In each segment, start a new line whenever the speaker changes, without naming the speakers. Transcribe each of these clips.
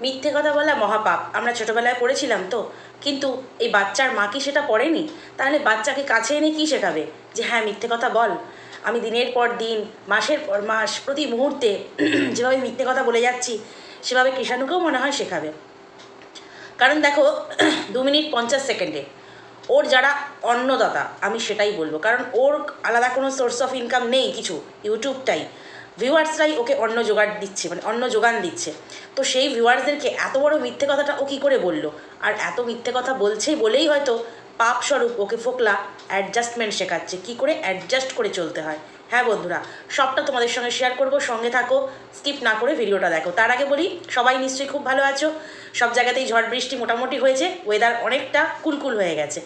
মিথ্যে কথা বলা মহাপাপ। আমরা ছোটোবেলায় পড়েছিলাম তো। কিন্তু এই বাচ্চার মা কি সেটা পড়েনি? তাহলে বাচ্চাকে কাছে এনে কী শেখাবে? যে হ্যাঁ মিথ্যে কথা বল। আমি দিনের পর দিন, মাসের পর মাস, প্রতি মুহূর্তে যেভাবে মিথ্যে কথা বলে যাচ্ছি, সেভাবে কৃষাণুকেও মনে হয় শেখাবে। কারণ দেখো, দু মিনিট পঞ্চাশ সেকেন্ডে। ওর যারা অন্নদাতা, আমি সেটাই বলব। কারণ ওর আলাদা কোনো সোর্স অফ ইনকাম নেই কিছু ইউটিউবটাই ভিউয়ার্সরাই ওকে অন্য জোগাড় দিচ্ছে মানে অন্য যোগান দিচ্ছে। তো সেই ভিউয়ার্সদেরকে এত বড় মিথ্যে কথাটা ও কী করে বলল? আর এত মিথ্যে কথা বলছেই বলেই হয়তো পাপ স্বরূপ ওকে ফোকলা অ্যাডজাস্টমেন্ট শেখাচ্ছে, কী করে অ্যাডজাস্ট করে চলতে হয়। হ্যাঁ বন্ধুরা, সবটা তোমাদের সঙ্গে শেয়ার করব, সঙ্গে থাকো স্কিপ না করে ভিডিওটা দেখো। তার আগে বলি, সবাই নিশ্চয়ই খুব ভালো আছো। সব জায়গাতেই ঝড় বৃষ্টি মোটামুটি হয়েছে ওয়েদার অনেকটা কুলকুল হয়ে গেছে।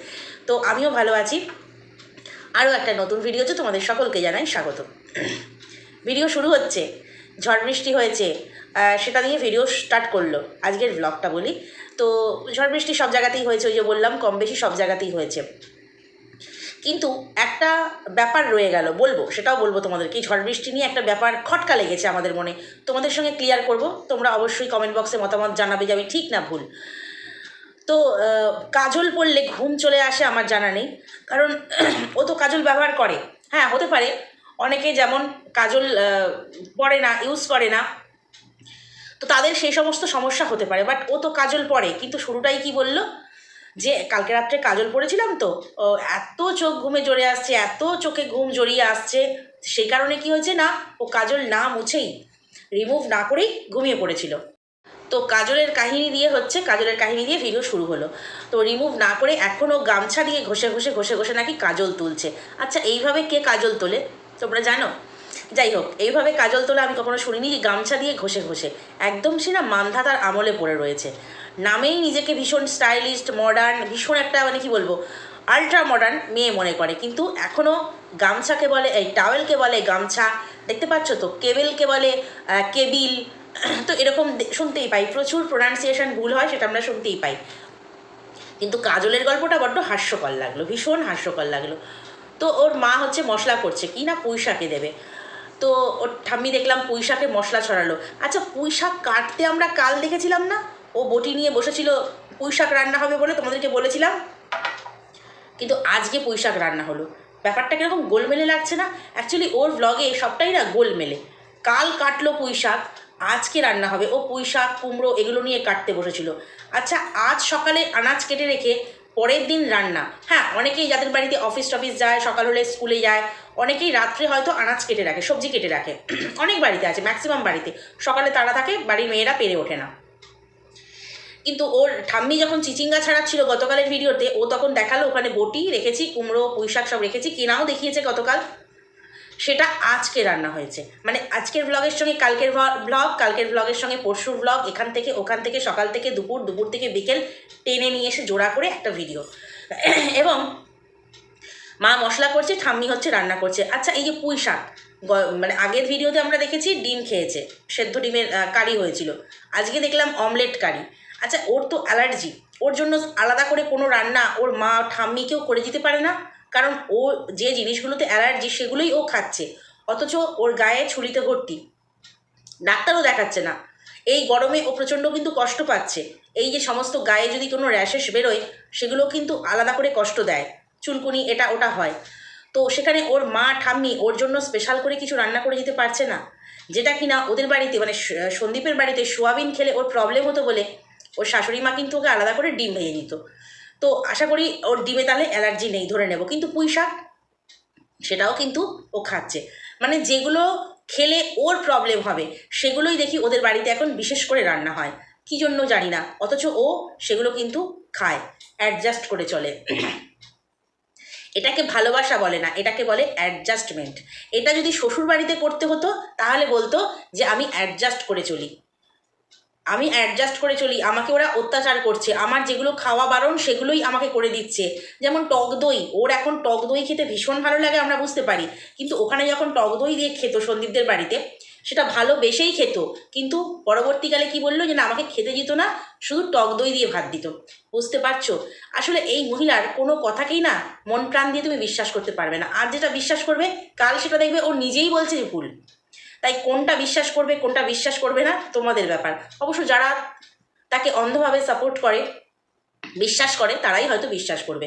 তো আমিও ভালো আছি। আরও একটা নতুন ভিডিওতে তোমাদের সকলকে জানাই স্বাগত। ভিডিও শুরু হচ্ছে, ঝড় বৃষ্টি হয়েছে সেটা দিয়ে ভিডিও স্টার্ট করল আজকের ব্লগটা বলি। তো ঝড় বৃষ্টি সব জায়গাতেই হয়েছে, ওই যে বললাম, কম বেশি সব জায়গাতেই হয়েছে। কিন্তু একটা ব্যাপার রয়ে গেল, বলব, সেটাও বলব তোমাদেরকে ঝড় বৃষ্টি নিয়ে একটা ব্যাপার খটকা লেগেছে আমাদের মনে। তোমাদের সঙ্গে ক্লিয়ার করব, তোমরা অবশ্যই কমেন্ট বক্সে মতামত জানাবে যে আমি ঠিক না ভুল। তো কাজল পড়লে ঘুম চলে আসে আমার জানা নেই, কারণ ও তো কাজল ব্যবহার করে। হ্যাঁ হতে পারে অনেকে যেমন কাজল পরে না ইউজ করে না, তো তাদের সেই সমস্ত সমস্যা হতে পারে। বাট ও তো কাজল পরে কিন্তু শুরুটাই কি বলল? যে কালকে রাত্রে কাজল পড়েছিলাম তো এত চোখ ঘুমে জড়ে আসছে, এত চোখে ঘুম জড়িয়ে আসছে, সেই কারণে কি হয়েছে না, ও কাজল না মুছেই রিমুভ না করেই ঘুমিয়ে পড়েছিল। তো কাজলের কাহিনী দিয়ে হচ্ছে, কাজলের কাহিনী দিয়ে ভিডিও শুরু হলো। তো রিমুভ না করে এখনও গামছা দিয়ে ঘষে ঘষে ঘষে ঘষে নাকি কাজল তুলছে। আচ্ছা এইভাবে কে কাজল তোলে? তোমরা জানো? যাই হোক এইভাবে কাজল তোলা আমি কখনো শুনিনি যে গামছা দিয়ে ঘষে ঘষে। একদম সে না মান্ধাতার আমলে পড়ে রয়েছে। নামেই নিজেকে ভীষণ স্টাইলিস্ট মডার্ন ভীষণ একটা মানে কি বলব আলট্রা মডার্ন মেয়ে মনে করে। কিন্তু এখনও গামছাকে বলে, এই টাওয়েলকে বলে গামছা, দেখতে পাচ্ছ তো? কেবেলকে বলে কেবিল, তো এরকম শুনতেই পাই। প্রচুর প্রোনাউন্সিয়েশন ভুল হয়, সেটা আমরা শুনতেই পাই। কিন্তু কাজলের গল্পটা বড্ড হাস্যকর লাগল, ভীষণ হাস্যকর লাগল। তো ওর মা হচ্ছে মশলা করছে, কি না পুঁই শাকে দেবে। তো ওর ঠাম্মি দেখলাম পুঁই শাকে মশলা ছড়ালো। আচ্ছা পুঁই শাক কাটতে আমরা কাল দেখেছিলাম না? ও বটি নিয়ে বসেছিল পুঁই শাক রান্না হবে বলে তোমাদেরকে বলেছিলাম। কিন্তু আজকে পুঁই শাক রান্না হলো। ব্যাপারটা কীরকম গোলমেলে লাগছে না? অ্যাকচুয়ালি ওর ব্লগে সবটাই না গোলমেলে। কাল কাটলো পুঁই শাক আজকে রান্না হবে। ও পুঁই শাক কুমড়ো এগুলো নিয়ে কাটতে বসেছিল। আচ্ছা আজ সকালে আনাজ কেটে রেখে পরের দিন রান্না। হ্যাঁ অনেকেই যাদের বাড়িতে অফিস টফিস যায়, সকাল হলে স্কুলে যায়, অনেকেই রাত্রে হয়তো আনাজ কেটে রাখে, সবজি কেটে রাখে। অনেক বাড়িতে আছে ম্যাক্সিমাম বাড়িতে। সকালে তারা থাকে, বাড়ির মেয়েরা পেরে ওঠে না। কিন্তু ওর ঠাম্মি যখন চিচিঙ্গা ছাড়াচ্ছিল গতকালের ভিডিওতে, ও তখন দেখাল ওখানে বটি রেখেছি, কুমড়ো, পুঁইশাক সব রেখেছি, কেনাও দেখিয়েছে গতকাল। সেটা আজকে রান্না হয়েছে। মানে আজকের ব্লগের সঙ্গে, কালকের ব্লগ কালকের ব্লগের সঙ্গে, পরশুর ব্লগ এখান থেকে, ওখান থেকে, সকাল থেকে, দুপুর দুপুর থেকে বিকেল টেনে নিয়ে এসে জোড়া করে একটা ভিডিও এবং মা মশলা করছে, ঠাম্মি হচ্ছে রান্না করছে। আচ্ছা এই যে পুঁই শাক মানে আগের ভিডিওতে আমরা দেখেছি ডিম খেয়েছে, সেদ্ধ ডিমের কারি হয়েছিল। আজকে দেখলাম অমলেট কারি। আচ্ছা ওর তো অ্যালার্জি ওর জন্য আলাদা করে কোনো রান্না ওর মা ঠাম্মিকেও করে দিতে পারে না। কারণ ও যে জিনিসগুলোতে অ্যালার্জি সেগুলোই ও খাচ্ছে। অথচ ওর গায়ে ছুরিতে ভর্তি। ডাক্তারও দেখাচ্ছে না। এই গরমে ও প্রচণ্ড কিন্তু কষ্ট পাচ্ছে। এই যে সমস্ত গায়ে যদি কোনো র্যাশেস বেরোয়, সেগুলো কিন্তু আলাদা করে কষ্ট দেয়। চুলকুনি, এটা ওটা হয়। তো সেখানে ওর মা, ঠাম্মি ওর জন্য স্পেশাল করে কিছু রান্না করে দিতে পারছে না। যেটা কিনা ওদের বাড়িতে মানে সন্দীপের বাড়িতে সোয়াবিন খেলে ওর প্রবলেম হতো বলে, ওর শাশুড়ি মা কিন্তু ওকে আলাদা করে ডিম ভেজে দিত। তো আশা করি ওর ডিমে তাহলে অ্যালার্জি নেই, ধরে নেব। কিন্তু পুঁই শাক, সেটাও কিন্তু ও খাচ্ছে। মানে যেগুলো খেলে ওর প্রবলেম হবে, সেগুলোই দেখি ওদের বাড়িতে এখন বিশেষ করে রান্না হয়। কী জন্য জানি না, অথচ ও সেগুলো কিন্তু খায় অ্যাডজাস্ট করে চলে। এটাকে ভালোবাসা বলে না, এটাকে বলে অ্যাডজাস্টমেন্ট এটা যদি শ্বশুর বাড়িতে করতে হতো, তাহলে বলতো যে আমি অ্যাডজাস্ট করে চলি। আমি অ্যাডজাস্ট করে চলি, আমাকে ওরা অত্যাচার করছে, আমার যেগুলো খাওয়া বারণ সেগুলোই আমাকে করে দিচ্ছে। যেমন টক দই, ওর এখন টক দই খেতে ভীষণ ভালো লাগে আমরা বুঝতে পারি, কিন্তু ওখানে যখন টক দই দিয়ে খেত সন্দীপদের বাড়িতে, সেটা ভালোবেসেই খেত, কিন্তু পরবর্তীকালে কি বলল যে না, আমাকে খেতে দিত না, শুধু টক দই দিয়ে ভাত দিত। বুঝতে পারছ? আসলে এই মহিলার কোনো কথাকেই না মন প্রাণ দিয়ে তুমি বিশ্বাস করতে পারবে না। আর যেটা বিশ্বাস করবে, কাল সেটা দেখবে ও নিজেই বলছে যে ভুল। তাই কোনটা বিশ্বাস করবে, কোনটা বিশ্বাস করবে না, তোমাদের ব্যাপার। অবশ্য যারা তাকে অন্ধভাবে সাপোর্ট করে, বিশ্বাস করে, তারাই হয়তো বিশ্বাস করবে।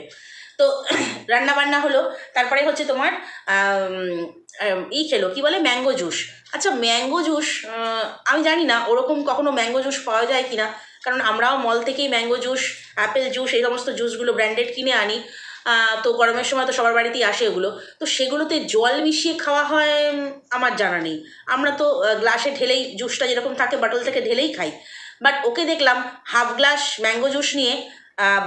তো রান্না বান্না হলো, তারপরে হচ্ছে তোমার ই খেলো, কি বলে? Mango juice. আচ্ছা ম্যাঙ্গো জুস আমি জানি না, ওরকম কখনো ম্যাঙ্গো জুস পাওয়া যায় কি না কারণ আমরাও মল থেকেই ম্যাঙ্গো জুস, অ্যাপেল জুস, এই সমস্ত জুসগুলো ব্র্যান্ডেড কিনে আনি। তো গরমের সময় তো সবার বাড়িতেই আসে এগুলো। তো সেগুলোতে জল মিশিয়ে খাওয়া হয় আমার জানা নেই। আমরা তো গ্লাসে ঢেলেই জুসটা যেরকম থাকে, বাটল থেকে ঢেলেই খাই। বাট ওকে দেখলাম হাফ গ্লাস ম্যাঙ্গো জুস নিয়ে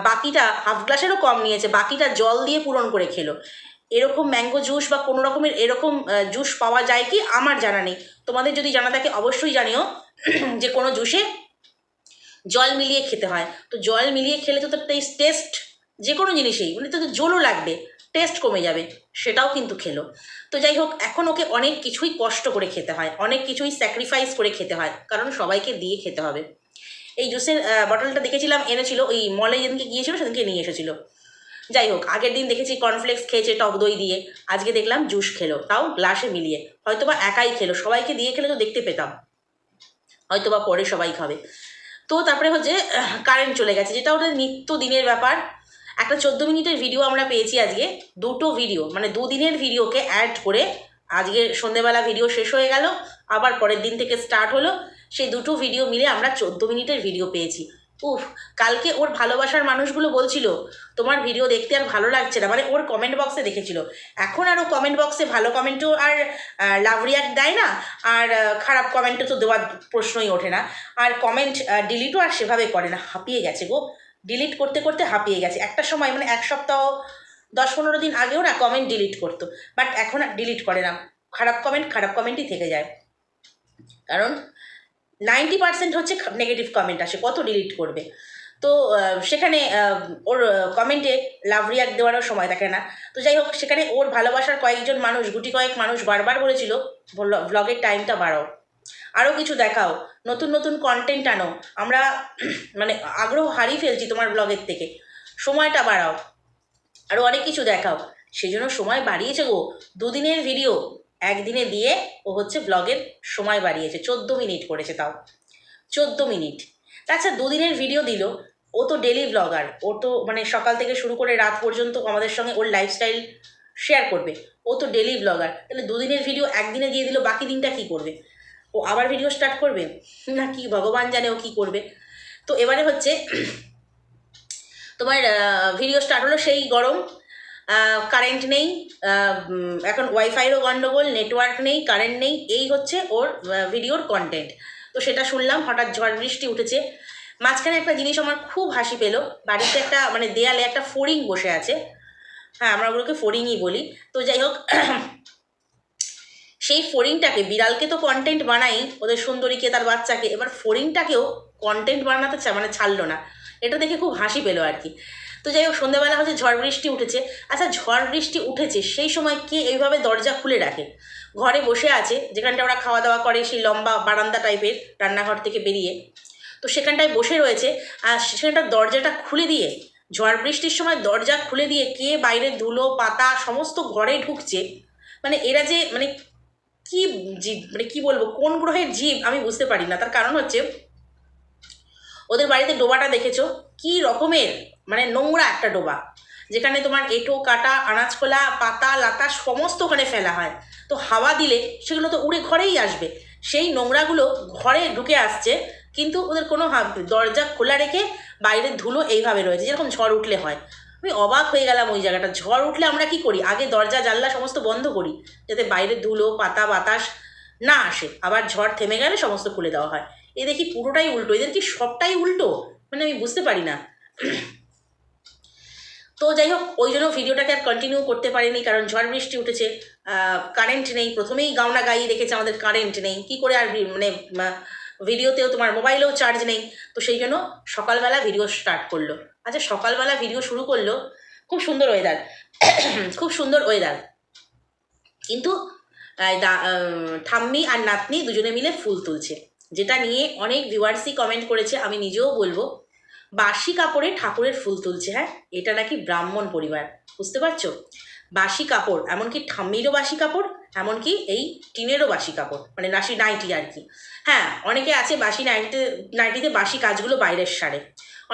বাকিটা হাফ গ্লাসেরও কম নিয়েছে, বাকিটা জল দিয়ে পূরণ করে খেলো। এরকম ম্যাঙ্গো জুস বা কোনো রকমের এরকম জুস পাওয়া যায় কি? আমার জানা নেই। তোমাদের যদি জানা থাকে অবশ্যই জানিও, যে কোনো জুসে জল মিলিয়ে খেতে হয়। তো জল মিলিয়ে খেলে তো তার টেস্ট যে কোনো জিনিসেই মানে তো জলও লাগবে টেস্ট কমে যাবে, সেটাও কিন্তু খেলো। তো যাই হোক, এখন ওকে অনেক কিছুই কষ্ট করে খেতে হয়, অনেক কিছুই স্যাক্রিফাইস করে খেতে হয়, কারণ সবাইকে দিয়ে খেতে হবে। এই জুসের বটলটা দেখেছিলাম, এনেছিল, ওই মলে যেদিনকে গিয়েছিল, সেদিনকে নিয়ে এসেছিল। যাই হোক, আগের দিন দেখেছি কর্নফ্লেক্স খেয়েছে টক দই দিয়ে, আজকে দেখলাম জুস খেলো, তাও গ্লাসে মিলিয়ে। হয়তোবা একাই খেলো, সবাইকে দিয়ে খেলে তো দেখতে পেতাম। হয়তোবা পরে সবাই খাবে। তো তারপরে হচ্ছে কারেন্ট চলে গেছে, যেটা ওদের নিত্য দিনের ব্যাপার একটা চোদ্দ মিনিটের ভিডিও আমরা পেয়েছি আজকে। দুটো ভিডিও মানে দুদিনের ভিডিওকে অ্যাড করে আজকে সন্ধেবেলা ভিডিও শেষ হয়ে গেল, আবার পরের দিন থেকে স্টার্ট হলো। সেই দুটো ভিডিও মিলে আমরা চোদ্দ মিনিটের ভিডিও পেয়েছি। উফ, কালকে ওর ভালোবাসার মানুষগুলো বলছিল, তোমার ভিডিও দেখতে আর ভালো লাগছে না। মানে ওর কমেন্ট বক্সে দেখেছিল। এখন আর ও কমেন্ট বক্সে ভালো কমেন্টও আর লাভ রিয়াক্ট দেয় না, আর খারাপ কমেন্টও তো দেওয়ার প্রশ্নই ওঠে না। আর কমেন্ট ডিলিটও আর সেভাবে করে না। হাঁপিয়ে গেছে গো। ডিলিট করতে করতে হাঁপিয়ে গেছে। একটা সময় মানে এক সপ্তাহ, দশ পনেরো দিন আগেও না কমেন্ট ডিলিট করতো। বাট এখন ডিলিট করে না। খারাপ কমেন্ট খারাপ কমেন্টই থেকে যায়। কারণ নাইনটি পার্সেন্ট হচ্ছে নেগেটিভ কমেন্ট আসে। কত ডিলিট করবে? তো সেখানে ওর কমেন্টে লাভ রিয়াক্ট দেওয়ারও সময় থাকে না। তো যাই হোক, সেখানে ওর ভালোবাসার কয়েকজন মানুষ, গুটি কয়েক মানুষ বারবার বলেছিল ভ্লগের টাইমটা বাড়াও। আরও কিছু দেখাও। নতুন নতুন কন্টেন্ট আনো। আমরা মানে আগ্রহ হারিয়ে ফেলছি তোমার ব্লগের থেকে। সময়টা বাড়াও। আরও অনেক কিছু দেখাও। সেই জন্য সময় বাড়িয়েছে গো। দুদিনের ভিডিও একদিনে দিয়ে ও হচ্ছে ব্লগের সময় বাড়িয়েছে। চোদ্দ মিনিট করেছে তাও। চোদ্দ মিনিট। আচ্ছা দুদিনের ভিডিও দিল। ও তো ডেলি ব্লগার ও তো মানে সকাল থেকে শুরু করে রাত পর্যন্ত আমাদের সঙ্গে ওর লাইফস্টাইল শেয়ার করবে। ও তো ডেলি ব্লগার তাহলে দুদিনের ভিডিও একদিনে দিয়ে দিল। বাকি দিনটা কি করবে? ও আবার ভিডিও স্টার্ট করবে? না, কি ভগবান জানে ও কি করবে? তো এবারে হচ্ছে, তোমার ভিডিও স্টার্ট হলো সেই গরম। কারেন্ট নেই এখন ওয়াইফাইয়েরও গন্ডগোল নেটওয়ার্ক নেই কারেন্ট নেই, এই হচ্ছে ওর ভিডিওর কন্টেন্ট তো সেটা শুনলাম, হঠাৎ ঝড় বৃষ্টি উঠেছে। মাঝখানে একটা জিনিস আমার খুব হাসি পেল, বাড়িতে একটা মানে দেয়ালে একটা ফড়িং বসে আছে। হ্যাঁ আমরা ওগুলোকে ফড়িংই বলি। তো যাই হোক সেই ফড়িংটাকে, বিড়ালকে তো কন্টেন্ট বানাই, ওদের সুন্দরীকে, তার বাচ্চাকে, এবার ফড়িংটাকেও কন্টেন্ট বানাতে চা মানে ছাড়লো না। এটা দেখে খুব হাসি পেল আর কি। তো যাই হোক, সন্ধ্যেবেলা হচ্ছে ঝড় বৃষ্টি উঠেছে। আচ্ছা ঝড় বৃষ্টি উঠেছে, সেই সময় কে এইভাবে দরজা খুলে রাখে? ঘরে বসে আছে, যেখানটা ওরা খাওয়া দাওয়া করে, সেই লম্বা বারান্দা টাইপের রান্নাঘর থেকে বেরিয়ে। তো সেখানটায় বসে রয়েছে, আর সেখানটার দরজাটা খুলে দিয়ে, ঝড় বৃষ্টির সময় দরজা খুলে দিয়ে কে বাইরের ধুলো, পাতা, সমস্ত ঘরে ঢুকছে। মানে এরা যে মানে কি জীব মানে কি বলব, কোন গ্রহের জীব আমি বুঝতে পারি না। তার কারণ হচ্ছে, ওদের বাড়িতে ডোবাটা দেখেছ? কি রকমের মানে নোংরা একটা ডোবা। যেখানে তোমার এঁটো, কাটা আনাজ খোলা পাতা, লাতা সমস্ত ওখানে ফেলা হয়। তো হাওয়া দিলে সেগুলো তো উড়ে ঘরেই আসবে। সেই নোংরাগুলো ঘরে ঢুকে আসছে, কিন্তু ওদের কোনো দরজা খোলা রেখে বাইরের ধুলো এইভাবে রয়েছে, যেরকম ঝড় উঠলে হয়। আমি অবাক হয়ে গেলাম ওই জায়গাটা। ঝড় উঠলে আমরা কি করি? আগে দরজা, জানলা সমস্ত বন্ধ করি, যাতে বাইরের ধুলো, পাতা, বাতাস না আসে। আবার ঝড় থেমে গেলে সমস্ত খুলে দেওয়া হয়। এ দেখি পুরোটাই উল্টো। এদের কি সবটাই উল্টো? মানে আমি বুঝতে পারি না। তো যাই হোক, ওই জন্য ভিডিওটাকে আর কন্টিনিউ করতে পারিনি, কারণ ঝড় বৃষ্টি উঠেছে। কারেন্ট নেই। প্রথমেই গাওনা গাইয়ে রেখেছে আমাদের কারেন্ট নেই। কি করে আর মানে ভিডিওতেও তোমার মোবাইলেও চার্জ নেই। তো সেই জন্য সকালবেলা ভিডিও স্টার্ট করল। আচ্ছা সকালবেলা ভিডিও শুরু করল। খুব সুন্দর ওয়েদার খুব সুন্দর ওয়েদার কিন্তু ঠাম্মি আর নাতনি দুজনে মিলে ফুল তুলছে। যেটা নিয়ে অনেক ভিউয়ার্সই কমেন্ট করেছে, আমি নিজেও বলব। বাসি কাপড়ে ঠাকুরের ফুল তুলছে হ্যাঁ? এটা নাকি ব্রাহ্মণ পরিবার। বুঝতে পারছ? বাসি কাপড়, এমনকি ঠাম্মিরও বাসি কাপড়। এমনকি এই টিনেরও বাসি কাপড় মানে নাসি নাইটি আর কি। হ্যাঁ অনেকে আছে বাসি নাইটিতে নাইটিতে বাসি কাজগুলো বাইরের সারে।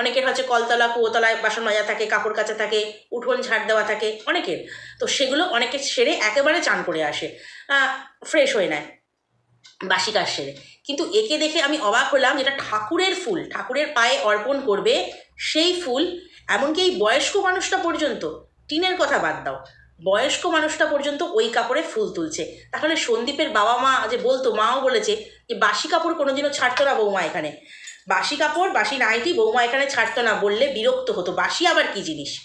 অনেকের হচ্ছে কলতলা, কুয়োতলায় বাসন মাজা থাকে, কাপড় কাচা থাকে, উঠোন ঝাড় দেওয়া থাকে, অনেকের। তো সেগুলো অনেকে সেরে একেবারে চান করে আসে ফ্রেশ হয়ে নেয়, বাসি কাজ সেরে। কিন্তু একে দেখে আমি অবাক হলাম যেটা ঠাকুরের ফুল, ঠাকুরের পায়ে অর্পণ করবে সেই ফুল, এমনকি এই বয়স্ক মানুষটা পর্যন্ত। টিনের কথা বাদ দাও। বয়স্ক মানুষটা পর্যন্ত ওই কাপড়ে ফুল তুলছে। তাহলে সন্দীপের বাবা মা যে বলতো, মাও বলেছে যে, বাসি কাপড় কোনোদিনও ছাড়তো না বৌমা এখানে। বাসি কাপড়, বাসি নাইটি বৌমা এখানে ছাড়তো না বললে বিরক্ত হতো। বাসি আবার কি জিনিস?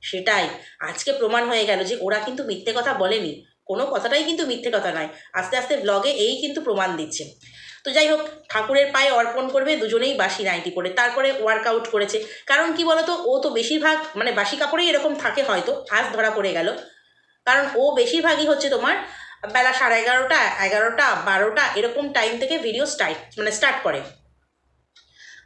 সেটাই। আজকে প্রমাণ হয়ে গেল যে, ওরা কিন্তু মিথ্যে কথা বলেনি। কোনো কথাটাই কিন্তু মিথ্যে কথা নয়। আস্তে আস্তে ব্লগে এই কিন্তু প্রমাণ দিচ্ছে। তো যাই হোক, ঠাকুরের পায়ে অর্পণ করবে দুজনেই বাসি নাইটি পরে। তারপরে ওয়ার্কআউট করেছে। কারণ কি বলতো, ও তো বেশিরভাগ মানে বাসি কাপড়েই এরকম থাকে হয়তো। আজ ধরা পড়ে গেল। কারণ ও বেশিরভাগই হচ্ছে তোমার বেলা সাড়ে এগারোটা এগারোটা, বারোটা, এরকম টাইম থেকে ভিডিও স্টার্ট মানে স্টার্ট করে।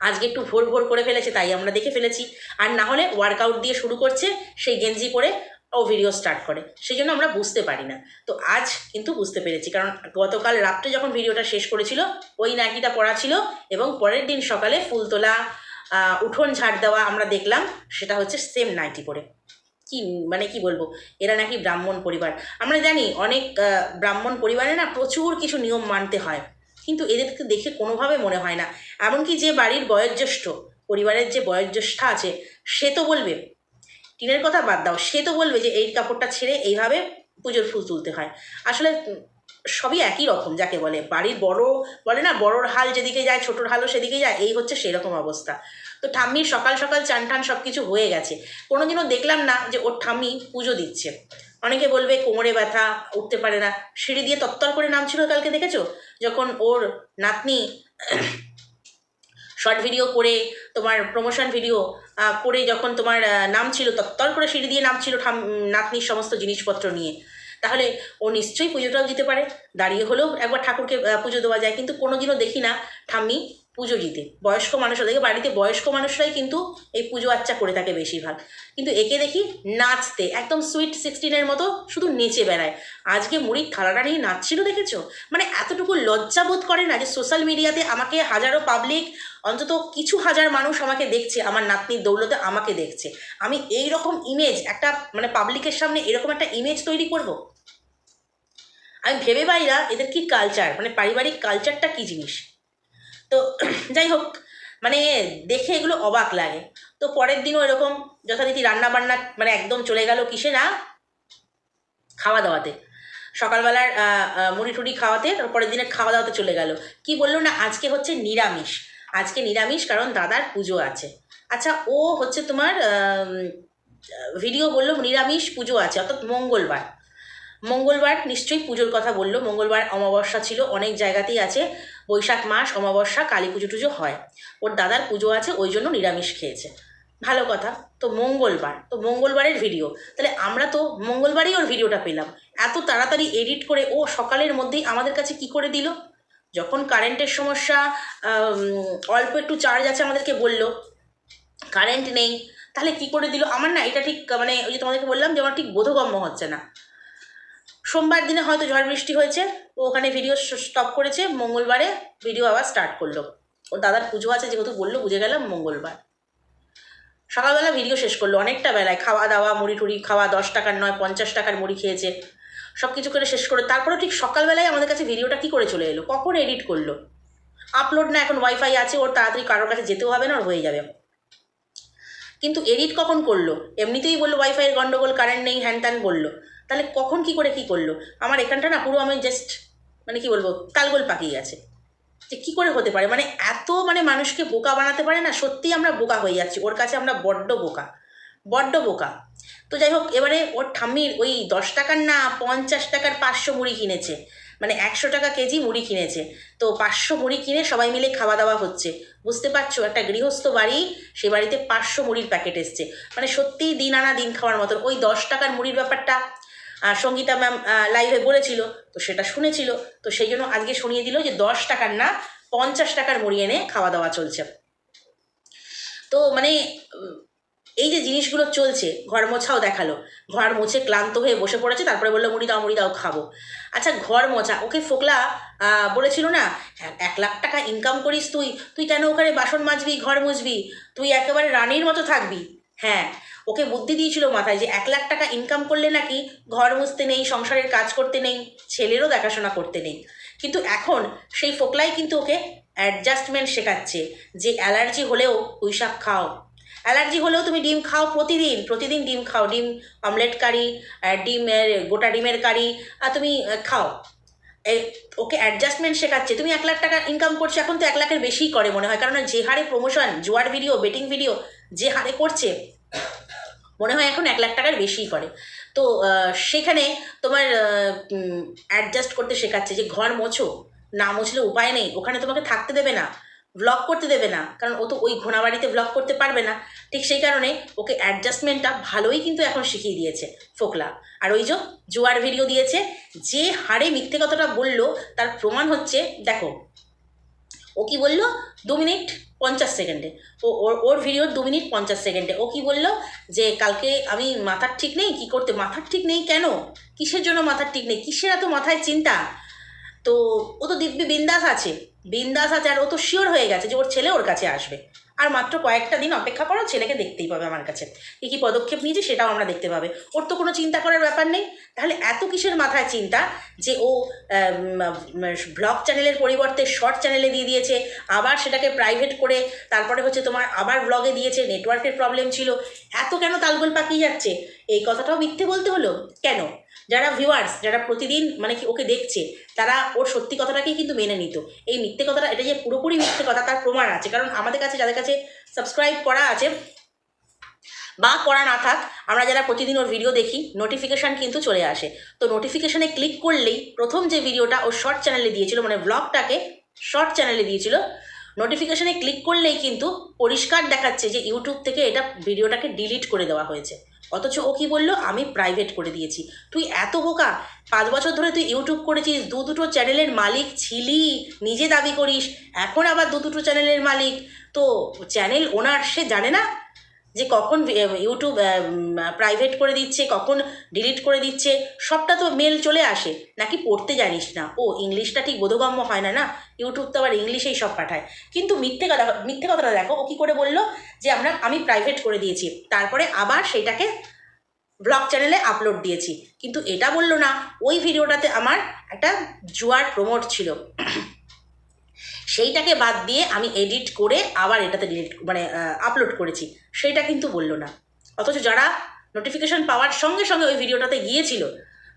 আজকে একটু ভোর ভোর করে ফেলেছে, তাই আমরা দেখে ফেলেছি। আর না হলে ওয়ার্কআউট দিয়ে শুরু করছে সেই গেঞ্জি পরে ও ভিডিও স্টার্ট করে। সেই জন্য আমরা বুঝতে পারি না। তো আজ কিন্তু বুঝতে পেরেছি, কারণ গতকাল রাত্রে যখন ভিডিওটা শেষ করেছিল, ওই নাইটিটা পড়া ছিল এবং পরের দিন সকালে ফুল তোলা উঠোন ঝাড় দেওয়া আমরা দেখলাম, সেটা হচ্ছে সেম নাইটি পরে। কি মানে কি বলব? এরা নাকি ব্রাহ্মণ পরিবার। আমরা জানি অনেক ব্রাহ্মণ পরিবারে না প্রচুর কিছু নিয়ম মানতে হয়। কিন্তু এদেরকে দেখে কোনোভাবে মনে হয় না। এমনকি যে বাড়ির বয়োজ্যেষ্ঠ, পরিবারের যে বয়োজ্যেষ্ঠা আছে, সে তো বলবে, টিনের কথা বাদ দাও, সে তো বলবে যে এই কাপড়টা ছেড়ে এইভাবে পুজোর ফুল তুলতে হয়। আসলে সবই একই রকম, যাকে বলে। বাড়ির বড় বলে না, বড়োর হাল যেদিকে যায়, ছোটোর হালও সেদিকে যায়, এই হচ্ছে সেরকম অবস্থা। তো ঠাম্মির সকাল সকাল চান টান সব কিছু হয়ে গেছে। কোনোদিনও দেখলাম না যে ওর ঠাম্মি পুজো দিচ্ছে। অনেকে বলবে কোমরে ব্যথা, উঠতে পারে না। সিঁড়ি দিয়ে তত্তর করে নামছিল কালকে, দেখেছ? যখন ওর নাতনি শর্ট ভিডিও করে, তোমার প্রমোশন ভিডিও করে যখন তোমার নাম ছিল তত্তর করে সিঁড়ি দিয়ে নাম ছিল ঠাম, নাতনির সমস্ত জিনিসপত্র নিয়ে। তাহলে ও নিশ্চয়ই পুজোটাও দিতে পারে। দাঁড়িয়ে হলেও একবার ঠাকুরকে পুজো দেওয়া যায়। কিন্তু কোনোদিনও দেখি না ঠাম্মি। পুজো দিতে। বয়স্ক মানুষরা দেখে বাড়িতে বয়স্ক মানুষরাই কিন্তু এই পুজো আচ্চা করে থাকে বেশিরভাগ। কিন্তু একে দেখি নাচতে, একদম সুইট সিক্সটিনের মতো শুধু নেচে বেড়ায়। আজকে মুড়ির থালাটা নিয়ে নাচছিল দেখেছ? মানে এতটুকু লজ্জা বোধ করে না যে সোশ্যাল মিডিয়াতে আমাকে হাজারো পাবলিক অন্তত কিছু হাজার মানুষ আমাকে দেখছে, আমার নাতনির দৌলতে আমাকে দেখছে। আমি এই রকম ইমেজ একটা মানে পাবলিকের সামনে এরকম একটা ইমেজ তৈরি করব? আমি ভেবে পাই না এদের কি কালচার মানে পারিবারিক কালচারটা কি জিনিস? তো যাই হোক মানে দেখে এগুলো অবাক লাগে। তো পরের দিনও এরকম যথারীতি রান্না বান্না মানে একদম চলে গেল কিসে না? খাওয়া দাওয়াতে সকালবেলার মুড়ি টুড়ি খাওয়াতে তারপরের দিনে খাওয়া দাওয়াতে চলে গেল। কি বলল না, আজকে হচ্ছে নিরামিষ। আজকে নিরামিষ কারণ দাদার পুজো আছে। আচ্ছা ও হচ্ছে তোমার ভিডিও বলল নিরামিষ পুজো আছে, অর্থাৎ মঙ্গলবার। মঙ্গলবার নিশ্চয়ই পুজোর কথা বলল। মঙ্গলবার অমাবস্যা ছিল, অনেক জায়গাতেই আছে। বৈশাখ মাস, অমাবস্যা, কালী পুজো টুজো হয়। ওর দাদার পুজো আছে, ওই জন্য নিরামিষ খেয়েছে। ভালো কথা। তো মঙ্গলবার, তো মঙ্গলবারের ভিডিও তাহলে আমরা তো মঙ্গলবারই ওর ভিডিওটা পেলাম। এত তাড়াতাড়ি এডিট করে ও সকালের মধ্যেই আমাদের কাছে কি করে দিল? যখন কারেন্টের সমস্যা অল্প একটু চার্জ আছে আমাদেরকে বলল। কারেন্ট নেই। তাহলে কি করে দিল? আমার না এটা ঠিক মানে ওই যে তোমাদেরকে বললাম যে আমার ঠিক বোধগম্য হচ্ছে না। সোমবার দিনে হয়তো ঝড় বৃষ্টি হয়েছে, ও ওখানে ভিডিও স্টপ করেছে, মঙ্গলবারে ভিডিও আবার স্টার্ট করল। ওর দাদার পুজো আছে যেহেতু বলল, বুঝে গেলাম মঙ্গলবার। সকালবেলা ভিডিও শেষ করল, অনেকটা বেলায়। খাওয়া দাওয়া, মুড়ি টুড়ি খাওয়া, দশ টাকার নয়, পঞ্চাশ টাকার মুড়ি খেয়েছে সব কিছু করে শেষ করে তারপরে ঠিক সকালবেলায় আমাদের কাছে ভিডিওটা কি করে চলে এলো? কখন এডিট করল? আপলোড না, এখন ওয়াইফাই আছে, ওর তাড়াতাড়ি কারোর কাছে যেতেও হবে না, ওর হয়ে যাবে। কিন্তু এডিট কখন করল? এমনিতেই বলল ওয়াইফাইয়ের গণ্ডগোল কারেন্ট নেই, হ্যান ত্যান বলল। তাহলে কখন কি করে কি করল? আমার এখানটা না পুরো আমি জাস্ট মানে কি বলব তালগোল পাকিয়ে গেছে। যে কী করে হতে পারে? মানে এত মানে মানুষকে বোকা বানাতে পারে না, সত্যিই আমরা বোকা হয়ে যাচ্ছি। ওর কাছে আমরা বড্ড বোকা বড্ড বোকা। তো যাই হোক, এবারে ওর ঠাম্মির ওই দশ টাকার না পঞ্চাশ টাকার পাঁচশো মুড়ি কিনেছে। মানে একশো টাকা কেজি মুড়ি কিনেছে। তো পাঁচশো মুড়ি কিনে সবাই মিলে খাওয়া দাওয়া হচ্ছে। বুঝতে পারছ? একটা গৃহস্থ বাড়ি, সে বাড়িতে পাঁচশো মুড়ির প্যাকেট এসছে। মানে সত্যিই দিন আনা দিন খাওয়ার মতন। ওই দশ টাকার মুড়ির ব্যাপারটা আহ, সঙ্গীতা ম্যাম লাইভে বলেছিল তো সেটা শুনেছিল তো সেই জন্য আজকে শুনিয়ে দিল যে দশ টাকার না পঞ্চাশ টাকার মুড়ি এনে খাওয়া দাওয়া চলছে। তো মানে এই যে জিনিসগুলো চলছে ঘর মোছাও দেখাল ঘর মুছে ক্লান্ত হয়ে বসে পড়েছে তারপরে বলল মুড়ি দাও মুড়ি দাও খাব। আচ্ছা ঘর মোছা ওকে ফোকলা বলেছিল না "এক- এক লাখ টাকা ইনকাম করিস তুই তুই কেন ওখানে বাসন মাজবি ঘর মুছবি? তুই একেবারে রানীর মতো থাকবি। হ্যাঁ ওকে বুদ্ধি দিয়েছিল মাথায় যে এক লাখ টাকা ইনকাম করলে নাকি ঘর মুছতে নেই, সংসারের কাজ করতে নেই, ছেলেরও দেখাশোনা করতে নেই। কিন্তু এখন সেই ফোকলাই কিন্তু ওকে অ্যাডজাস্টমেন্ট শেখাচ্ছে যে অ্যালার্জি হলেও পুঁই শাক খাও। অ্যালার্জি হলেও তুমি ডিম খাও প্রতিদিন প্রতিদিন ডিম খাও, ডিম অমলেট কারি ডিমের, গোটা ডিমের কারি আর তুমি খাও। ওকে অ্যাডজাস্টমেন্ট শেখাচ্ছে, তুমি এক লাখ টাকা ইনকাম করছ, এখন তো এক লাখের বেশিই করে মনে হয় কারণ যে হারে প্রমোশন জুয়ার ভিডিও বেটিং ভিডিও যে হারে করছে, মনে হয় এখন এক লাখ টাকার বেশিই করে। তো সেখানে তোমার অ্যাডজাস্ট করতে শেখাচ্ছে যে ঘর মোছো, না মুছলে উপায় নেই, ওখানে তোমাকে থাকতে দেবে না ব্লগ করতে দেবে না, কারণ ও তো ওই ঘোনাবাড়িতে ব্লগ করতে পারবে না। ঠিক সেই কারণে ওকে অ্যাডজাস্টমেন্টটা ভালোই কিন্তু এখন শিখিয়ে দিয়েছে ফোকলা। আর ওই যে জুয়ার ভিডিও দিয়েছে, যে হারে মিথ্যে কথাটা বলল, তার প্রমাণ হচ্ছে, দেখো, ও কি বলল? দু মিনিট পঞ্চাশ সেকেন্ডে। ও, ওর ওর ভিডিও দু মিনিট পঞ্চাশ সেকেন্ডে। ও কি বলল যে, কালকে আমি মাথার ঠিক নেই? কি করতে? মাথার ঠিক নেই কেন? কিসের জন্য মাথার ঠিক নেই? কিসের এত মাথায় চিন্তা? তো ও তো দিব্যি বিন্দাস আছে। বিন্দাস আছে আর ও তো শিওর হয়ে গেছে যে ওর ছেলে ওর কাছে আসবে। আর মাত্র কয়েকটা দিন অপেক্ষা করো, ছেলেকে দেখতেই পাবে আমার কাছে। কী কী পদক্ষেপ নিয়েছে সেটাও আমরা দেখতে পাবে। ওর তো কোনো চিন্তা করার ব্যাপার নেই। তাহলে এত কিসের মাথায় চিন্তা যে ও ব্লগ চ্যানেলের পরিবর্তে শর্ট চ্যানেলে দিয়ে দিয়েছে, আবার সেটাকে প্রাইভেট করে তারপরে হচ্ছে তোমার আবার ব্লগে দিয়েছে নেটওয়ার্কের প্রবলেম ছিল। এত কেন তালগোল পাকিয়ে যাচ্ছে? এই কথাটাও মিথ্যে বলতে হলো? কেন? যারা ভিউয়ার্স যারা প্রতিদিন মানে কি ওকে দেখছে, তারা ওর সত্যি কথাটাকেই কিন্তু মেনে নিত। এই মিথ্যে কথাটা, এটা যে পুরোপুরি মিথ্যে কথা, তার প্রমাণ আছে। কারণ আমাদের কাছে, যাদের কাছে সাবস্ক্রাইব করা আছে বা করা না থাক, আমরা যারা প্রতিদিন ওর ভিডিও দেখি নোটিফিকেশান কিন্তু চলে আসে। তো নোটিফিকেশানে ক্লিক করলেই প্রথম যে ভিডিওটা ও শর্ট চ্যানেলে দিয়েছিল মানে ব্লগটাকে শর্ট চ্যানেলে দিয়েছিল নোটিফিকেশানে ক্লিক করলেই কিন্তু পরিষ্কার দেখাচ্ছে যে ইউটিউব থেকে এটা ভিডিওটাকে ডিলিট করে দেওয়া হয়েছে। অথচ ও কি বলল? আমি প্রাইভেট করে দিয়েছি। তুই এত বোকা? পাঁচ বছর ধরে তুই ইউটিউব করেছিস, দু দুটো চ্যানেলের মালিক ছিলি, নিজে দাবি করিস, এখন আবার দু দুটো চ্যানেলের মালিক। তো চ্যানেল ওনার সে জানে না যে কখন ইউটিউব প্রাইভেট করে দিচ্ছে, কখন ডিলিট করে দিচ্ছে, সবটা তো মেল চলে আসে। নাকি পড়তে জানিস না? ও, ইংলিশটা ঠিক বোধগম্য হয় না না? ইউটিউব তো আবার ইংলিশেই সব পাঠায়। কিন্তু মিথ্যে কথা, মিথ্যে কথাটা দেখো, ও কী করে বলল? যে আমরা, আমি প্রাইভেট করে দিয়েছি। তারপরে আবার সেটাকে ব্লগ চ্যানেলে আপলোড দিয়েছি। কিন্তু এটা বলল না। ওই ভিডিওটাতে আমার একটা জুয়ার প্রমোট ছিল। সেইটাকে বাদ দিয়ে আমি এডিট করে আবার এটাতে ডিলিট মানে আপলোড করেছি। সেইটা কিন্তু বলল না। অথচ যারা নোটিফিকেশন পাওয়ার সঙ্গে সঙ্গে ওই ভিডিওটাতে গিয়েছিল,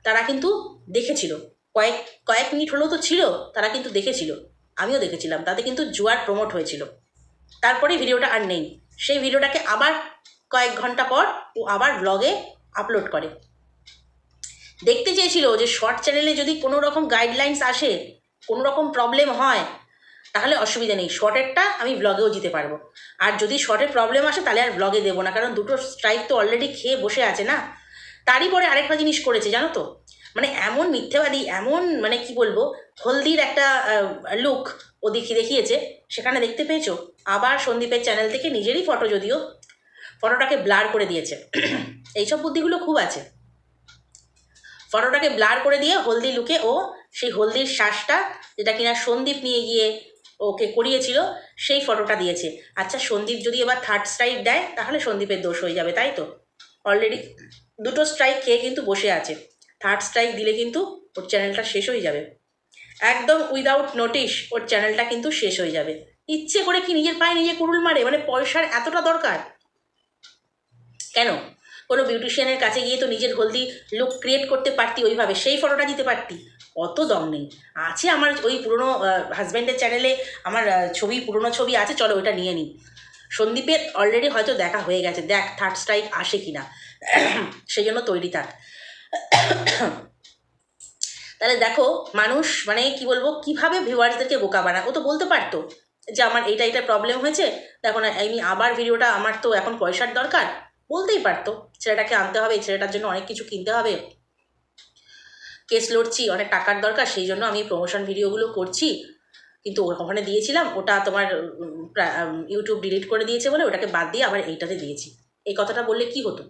তারা কিন্তু দেখেছিল। কয়েক কয়েক মিনিট হলেও তো ছিল, তারা কিন্তু দেখেছিল। আমিও দেখেছিলাম। তাতে কিন্তু জুয়ার প্রমোট হয়েছিল। তারপরে ভিডিওটা আর নেই। সেই ভিডিওটাকে আবার কয়েক ঘণ্টা পর ও আবার ব্লগে আপলোড করে। দেখতে চেয়েছিল যে শর্ট চ্যানেলে যদি কোনো রকম গাইডলাইন্স আসে, কোনো রকম প্রবলেম হয় তাহলে অসুবিধা নেই। শর্টেরটা আমি ব্লগেও দিতে পারব। আর যদি শর্টের প্রবলেম আসে, তাহলে আর ব্লগে দেবো না। কারণ দুটো স্ট্রাইক তো অলরেডি খেয়ে বসে আছে না? তারই পরে আরেকটা জিনিস করেছে, জানো তো? মানে এমন মিথ্যেবাদী, এমন মানে কি বলব? হলদির একটা লুক ও দেখিয়ে দেখিয়েছে। সেখানে দেখতে পেয়েছ? আবার সন্দীপের চ্যানেল থেকে নিজেরই ফটো যদিও ফটোটাকে ব্লার করে দিয়েছে। এইসব বুদ্ধিগুলো খুব আছে। ফটোটাকে ব্লার করে দিয়ে হলদি লুকে ও সেই হলদির শ্বাসটা, যেটা কিনা সন্দীপ নিয়ে গিয়ে ওকে করিয়েছিল, সেই ফটোটা দিয়েছে। আচ্ছা সন্দীপ যদি এবার থার্ড স্ট্রাইক দেয়, তাহলে সন্দীপের দোষ হয়ে যাবে, তাই তো? অলরেডি দুটো স্ট্রাইক খেয়ে কিন্তু বসে আছে। থার্ড স্ট্রাইক দিলে কিন্তু ওর চ্যানেলটা শেষ হয়ে যাবে। একদম উইদাউট নোটিশ ওর চ্যানেলটা কিন্তু শেষ হয়ে যাবে। ইচ্ছে করে কি নিজের পায়ে নিজে কুরুল মারে? মানে পয়সার এতটা দরকার? কেন? কোনো বিউটিশিয়ানের কাছে গিয়ে তো নিজের হলদি লুক ক্রিয়েট করতে পারতি ওইভাবে, সেই ফটোটা দিতে পারতি। অত দম নেই। আছে আমার ওই পুরনো হাজব্যান্ডের চ্যানেলে আমার ছবি, পুরনো ছবি আছে, চলো ওইটা নিয়ে নিই সন্দীপের অলরেডি হয়তো দেখা হয়ে গেছে, দেখ থার্ড স্ট্রাইক আসে কি না সেই জন্য তৈরি থাক। তাহলে দেখো, মানুষ মানে কি বলব, কীভাবে ভিউয়ার্সদেরকে বোকা বানায়? ও তো বলতে পারতো যে আমার এইটা এটা প্রবলেম হয়েছে। দেখো না, আমি আবার ভিডিওটা আমার তো এখন পয়সার দরকার। বলতেই পারতো, ছেলেটাকে আনতে হবে ছেলেটার জন্য অনেক কিছু কিনতে হবে। কেস লড়ছি, অনেক টাকার দরকার, সেই জন্য আমি প্রমোশন ভিডিওগুলো করছি। কিন্তু ওখানে দিয়েছিলাম, ওটা তোমার ইউটিউব ডিলিট করে দিয়েছে বলে ওটাকে বাদ দিয়ে আবার এইটাতে দিয়েছি। এই কথাটা বললে কি হতো?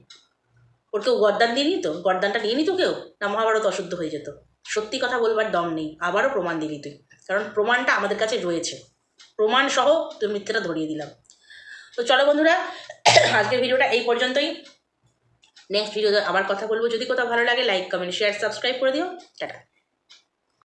ওর কেউ গরদান দিয়ে নিত গরদানটা নিয়ে নিত কেউ? না, মহাভারত অশুদ্ধ হয়ে যেত। সত্যি কথা বলবার দম নেই, আবারও প্রমাণ দিলি তুই। কারণ প্রমাণটা আমাদের কাছে রয়েছে। প্রমাণ সহ তুই মিথ্যেটা ধরিয়ে দিলাম। তো চলো বন্ধুরা, আজকের ভিডিওটা এই পর্যন্তই। নেক্সট ভিডিওতে আবার কথা বলব। যদি কোথাও ভালো লাগে লাইক কমেন্ট শেয়ার সাবস্ক্রাইব করে দিও। টাটা।